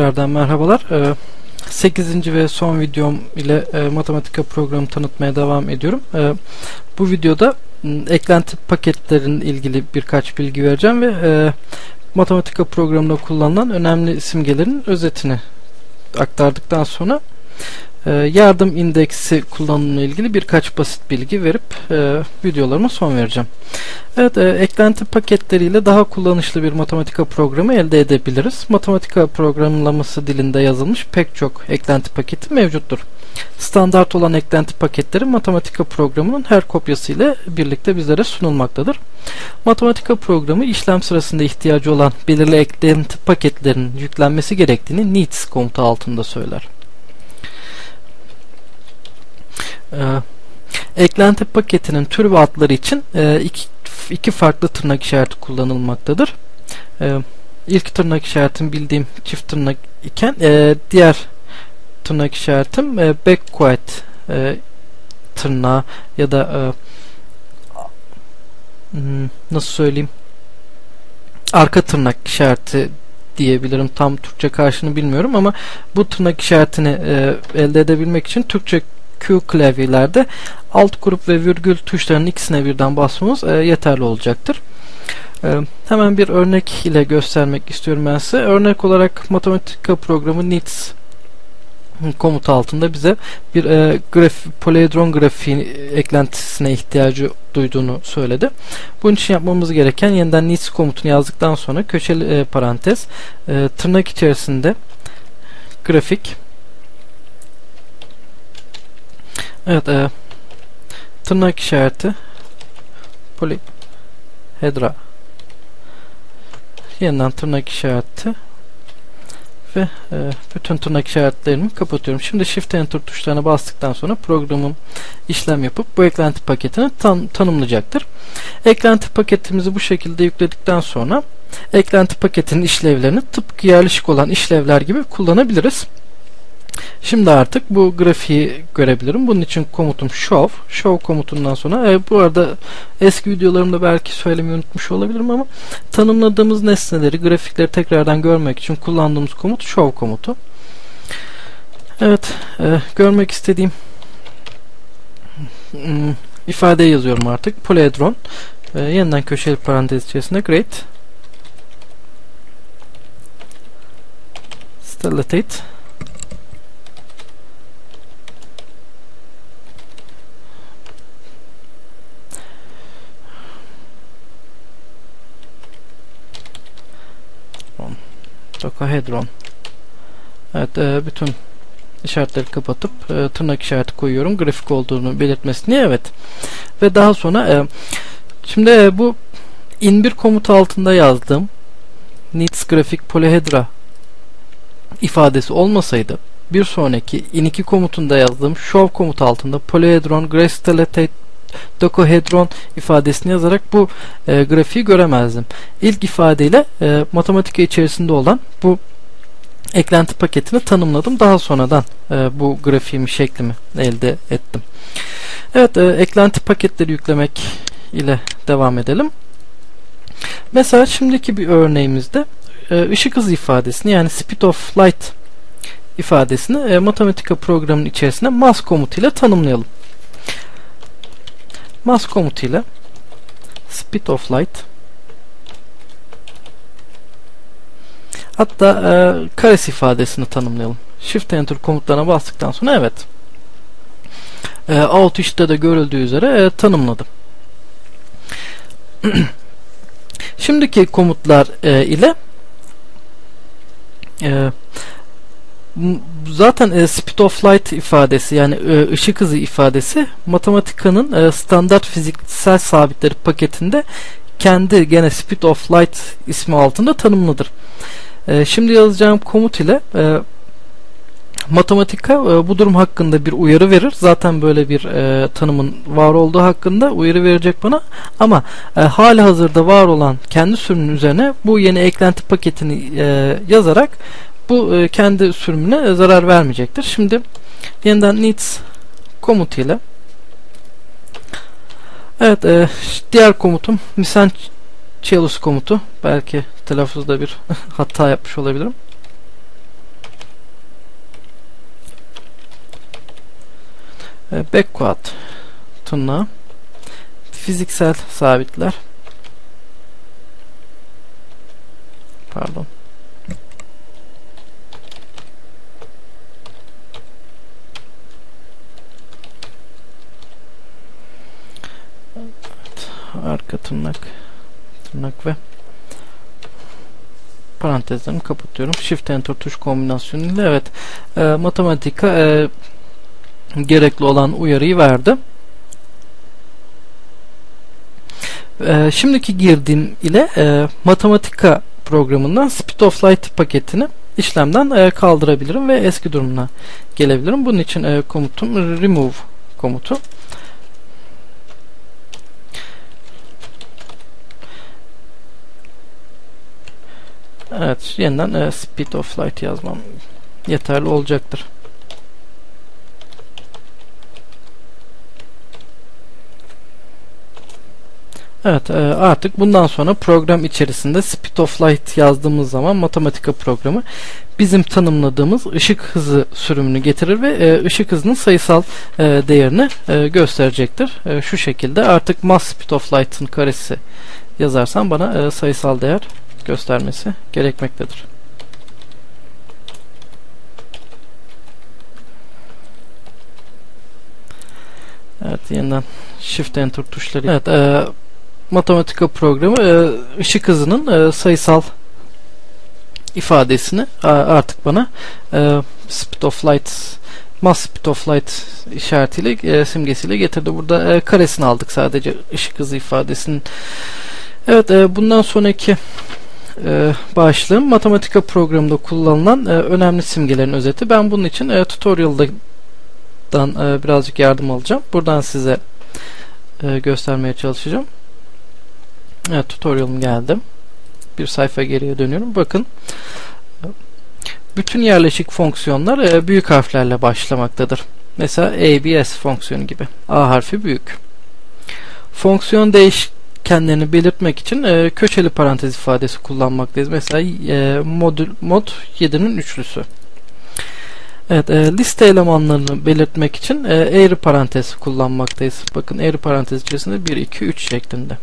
tekrardan merhabalar. 8. Ee, ve son videom ile e, matematika programı tanıtmaya devam ediyorum. Ee, bu videoda eklenti paketlerin ilgili birkaç bilgi vereceğim ve e, matematika programında kullanılan önemli simgelerin özetini aktardıktan sonra yardım indeksi kullanımıyla ilgili birkaç basit bilgi verip e, videolarıma son vereceğim. Evet, e, eklenti paketleriyle daha kullanışlı bir matematika programı elde edebiliriz. Matematika programlaması dilinde yazılmış pek çok eklenti paketi mevcuttur. Standart olan eklenti paketleri matematika programının her kopyası ile birlikte bizlere sunulmaktadır. Matematika programı işlem sırasında ihtiyacı olan belirli eklenti paketlerin yüklenmesi gerektiğini needs komutu altında söyler. Eklenti paketinin tür ve adları için e, iki, iki farklı tırnak işareti kullanılmaktadır. E, ilk tırnak işaretim bildiğim çift tırnak iken e, diğer tırnak işaretim e, tırnağı ya da hmm, nasıl söyleyeyim arka tırnak işareti diyebilirim. Tam Türkçe karşını bilmiyorum ama bu tırnak işaretini e, elde edebilmek için Türkçe Q klavyelerde alt grup ve virgül tuşlarının ikisine birden basmamız e, yeterli olacaktır. E, hemen bir örnek ile göstermek istiyorum ben size. Örnek olarak matematika programı needs komutu altında bize bir e, graf, poliedron grafiği eklentisine ihtiyacı duyduğunu söyledi. Bunun için yapmamız gereken yeniden needs komutunu yazdıktan sonra köşeli e, parantez e, tırnak içerisinde grafik Evet e, tırnak işareti polihedra yeniden tırnak işareti ve e, bütün tırnak işaretlerimi kapatıyorum. Şimdi Shift Enter tuşlarına bastıktan sonra programım işlem yapıp bu eklenti paketini tan tanımlayacaktır. Eklenti paketimizi bu şekilde yükledikten sonra eklenti paketinin işlevlerini tıpkı yerleşik olan işlevler gibi kullanabiliriz. Şimdi artık bu grafiği görebilirim. Bunun için komutum show. Show komutundan sonra e, bu arada eski videolarımda belki söylemeyi unutmuş olabilirim ama tanımladığımız nesneleri, grafikleri tekrardan görmek için kullandığımız komut show komutu. Evet, e, görmek istediğim hmm, ifade yazıyorum artık. Polyhedron. E, yeniden köşeli parantez içerisinde great. Stellate Dokahedron. Evet e, bütün işaretleri kapatıp e, tırnak işareti koyuyorum. Grafik olduğunu belirtmesini evet. Ve daha sonra e, şimdi e, bu in1 komutu altında yazdığım needs grafik polyhedra ifadesi olmasaydı bir sonraki in2 komutunda yazdığım show komutu altında polyhedron grayscalatate dokohedron ifadesini yazarak bu e, grafiği göremezdim. İlk ifadeyle e, matematika içerisinde olan bu eklenti paketini tanımladım. Daha sonradan e, bu grafiğimi şeklimi elde ettim. Evet, e, eklenti paketleri yüklemek ile devam edelim. Mesela şimdiki bir örneğimizde e, ışık hızı ifadesini yani speed of light ifadesini e, matematika programının içerisinde mas komutuyla tanımlayalım. Mas komutuyla speed of light hatta e, kares ifadesini tanımlayalım. Shift Enter komutlarına bastıktan sonra evet. E, alt üstte de görüldüğü üzere e, tanımladım. Şimdiki komutlar e, ile e, zaten e, speed of light ifadesi yani e, ışık hızı ifadesi matematikanın e, standart fiziksel sabitleri paketinde kendi gene speed of light ismi altında tanımlıdır. E, şimdi yazacağım komut ile e, matematika e, bu durum hakkında bir uyarı verir. Zaten böyle bir e, tanımın var olduğu hakkında uyarı verecek bana. Ama e, hali hazırda var olan kendi sürümünün üzerine bu yeni eklenti paketini e, yazarak bu e, kendi sürümüne e, zarar vermeyecektir. Şimdi yeniden needs komutu ile Evet e, diğer komutum misan komutu. Belki telaffuzda bir hata yapmış olabilirim. E, backward tırnağı fiziksel sabitler pardon arka tırnak tırnak ve parantezlerimi kapatıyorum. Shift Enter tuş kombinasyonuyla evet e, matematika e, gerekli olan uyarıyı verdi. E, şimdiki girdiğim ile e, matematika programından Speed of Light paketini işlemden e, kaldırabilirim ve eski durumuna gelebilirim. Bunun için e, komutum remove komutu. Evet, yeniden e, Speed of Light yazmam yeterli olacaktır. Evet, e, artık bundan sonra program içerisinde Speed of Light yazdığımız zaman matematika programı bizim tanımladığımız ışık hızı sürümünü getirir ve e, ışık hızının sayısal e, değerini e, gösterecektir. E, şu şekilde artık mass speed of light'ın karesi yazarsam bana e, sayısal değer göstermesi gerekmektedir. Evet yeniden Shift Enter tuşları. Evet e, matematika programı e, ışık hızının e, sayısal ifadesini artık bana e, speed of light mass speed of light işaretiyle e, simgesiyle getirdi. Burada e, karesini aldık sadece ışık hızı ifadesinin. Evet e, bundan sonraki e, başlığım matematika programında kullanılan e, önemli simgelerin özeti. Ben bunun için e, tutorial'dan e, birazcık yardım alacağım. Buradan size e, göstermeye çalışacağım. Evet tutorial'ım geldi. Bir sayfa geriye dönüyorum. Bakın bütün yerleşik fonksiyonlar e, büyük harflerle başlamaktadır. Mesela ABS fonksiyonu gibi. A harfi büyük. Fonksiyon değiş kendilerini belirtmek için e, köşeli parantez ifadesi kullanmaktayız. Mesela e, modül, mod 7'nin üçlüsü. Evet, e, liste elemanlarını belirtmek için e, eğri parantez kullanmaktayız. Bakın eğri parantez içerisinde 1, 2, 3 şeklinde.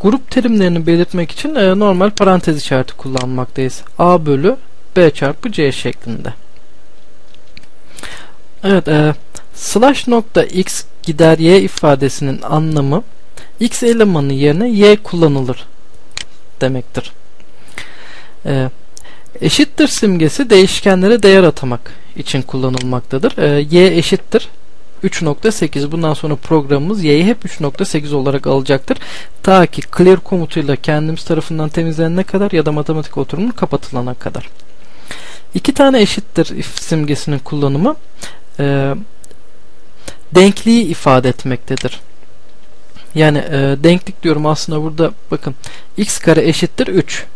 Grup terimlerini belirtmek için e, normal parantez işareti kullanmaktayız. A bölü B çarpı C şeklinde. Evet, e, slash nokta x gider y ifadesinin anlamı x elemanı yerine y kullanılır demektir. Ee, eşittir simgesi değişkenlere değer atamak için kullanılmaktadır. Ee, y eşittir 3.8 bundan sonra programımız y'yi hep 3.8 olarak alacaktır. Ta ki clear komutuyla kendimiz tarafından temizlenene kadar ya da matematik oturumunun kapatılana kadar. İki tane eşittir simgesinin kullanımı e, denkliği ifade etmektedir. Yani e, denklik diyorum aslında burada bakın x kare eşittir 3.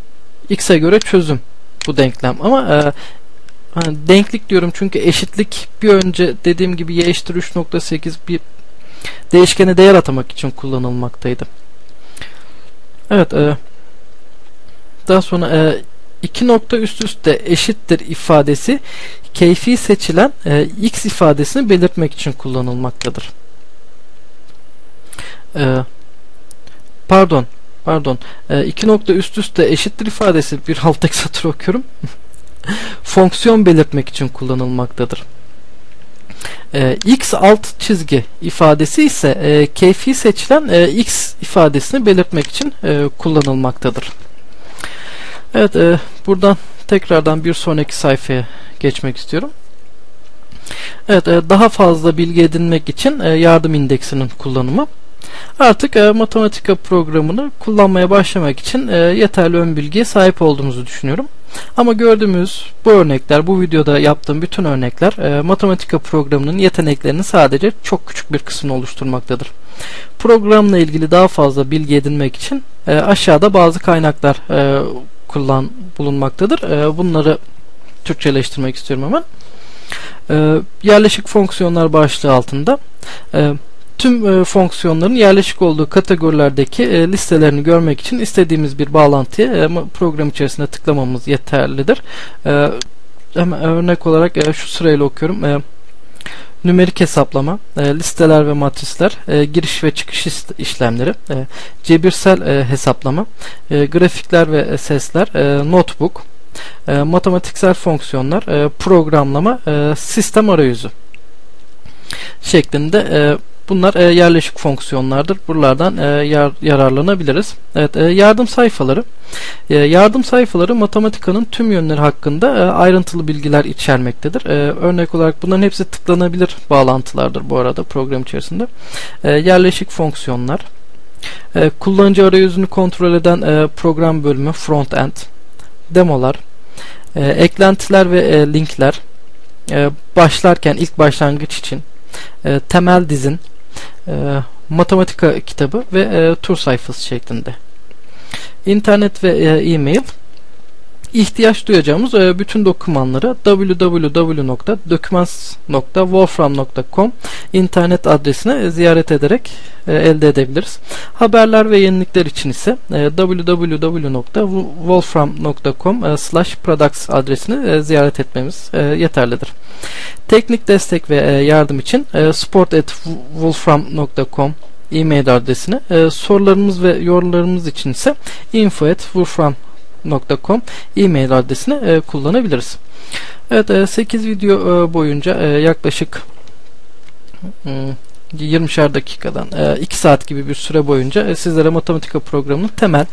x'e göre çözüm bu denklem ama e, hani denklik diyorum çünkü eşitlik bir önce dediğim gibi y eşittir 3.8 bir değişkene değer atamak için kullanılmaktaydı. Evet e, daha sonra e, iki nokta üst üste eşittir ifadesi keyfi seçilen e, x ifadesini belirtmek için kullanılmaktadır. Ee, pardon pardon e, iki nokta üst üste eşittir ifadesi bir alttaki satır okuyorum fonksiyon belirtmek için kullanılmaktadır. E, x alt çizgi ifadesi ise e, keyfi seçilen e, x ifadesini belirtmek için e, kullanılmaktadır. Evet e, buradan tekrardan bir sonraki sayfaya geçmek istiyorum. Evet e, daha fazla bilgi edinmek için e, yardım indeksinin kullanımı. Artık e, matematika programını kullanmaya başlamak için e, yeterli ön bilgiye sahip olduğumuzu düşünüyorum. Ama gördüğümüz bu örnekler, bu videoda yaptığım bütün örnekler e, matematika programının yeteneklerinin sadece çok küçük bir kısmını oluşturmaktadır. Programla ilgili daha fazla bilgi edinmek için e, aşağıda bazı kaynaklar e, kullan bulunmaktadır. E, bunları Türkçeleştirmek istiyorum hemen. E, yerleşik fonksiyonlar başlığı altında e, tüm e, fonksiyonların yerleşik olduğu kategorilerdeki e, listelerini görmek için istediğimiz bir bağlantıyı e, program içerisinde tıklamamız yeterlidir. E, hemen örnek olarak e, şu sırayla okuyorum. E, nümerik hesaplama, e, listeler ve matrisler, e, giriş ve çıkış işlemleri, e, cebirsel e, hesaplama, e, grafikler ve sesler, e, notebook, e, matematiksel fonksiyonlar, e, programlama, e, sistem arayüzü şeklinde e, Bunlar e, yerleşik fonksiyonlardır. Buralardan e, yar, yararlanabiliriz. Evet, e, yardım sayfaları. E, yardım sayfaları matematikanın tüm yönleri hakkında e, ayrıntılı bilgiler içermektedir. E, örnek olarak bunların hepsi tıklanabilir bağlantılardır bu arada program içerisinde. E, yerleşik fonksiyonlar. E, kullanıcı arayüzünü kontrol eden e, program bölümü front-end. Demolar. E, eklentiler ve e, linkler. E, başlarken ilk başlangıç için e, temel dizin, e, matematika kitabı ve e, tur sayfası şeklinde. İnternet ve e, e-mail ihtiyaç duyacağımız e, bütün dokümanları www.documents.wolfram.com internet adresine ziyaret ederek e, elde edebiliriz. Haberler ve yenilikler için ise e, www.wolfram.com slash products adresini ziyaret etmemiz yeterlidir. Teknik destek ve yardım için support.wolfram.com e-mail adresine sorularımız ve yorumlarımız için ise info.wolfram.com gmail.com e-mail adresini e, kullanabiliriz. Evet e, 8 video e, boyunca e, yaklaşık e, 20'şer dakikadan e, 2 saat gibi bir süre boyunca e, sizlere matematika programının temel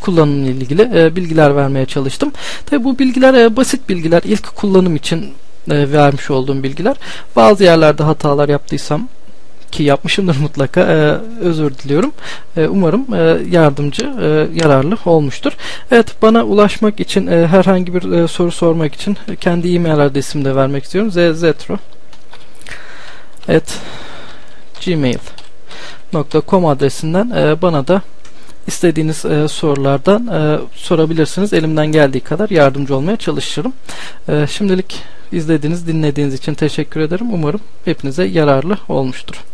kullanımla ilgili e, bilgiler vermeye çalıştım. Tabi bu bilgiler e, basit bilgiler. ilk kullanım için e, vermiş olduğum bilgiler. Bazı yerlerde hatalar yaptıysam ki yapmışımdır mutlaka e, özür diliyorum. E, umarım e, yardımcı, e, yararlı olmuştur. Evet bana ulaşmak için e, herhangi bir e, soru sormak için kendi e-mail adresimi de vermek istiyorum. zzetro at gmail.com adresinden e, bana da istediğiniz e, sorulardan e, sorabilirsiniz. Elimden geldiği kadar yardımcı olmaya çalışırım. E, şimdilik izlediğiniz, dinlediğiniz için teşekkür ederim. Umarım hepinize yararlı olmuştur.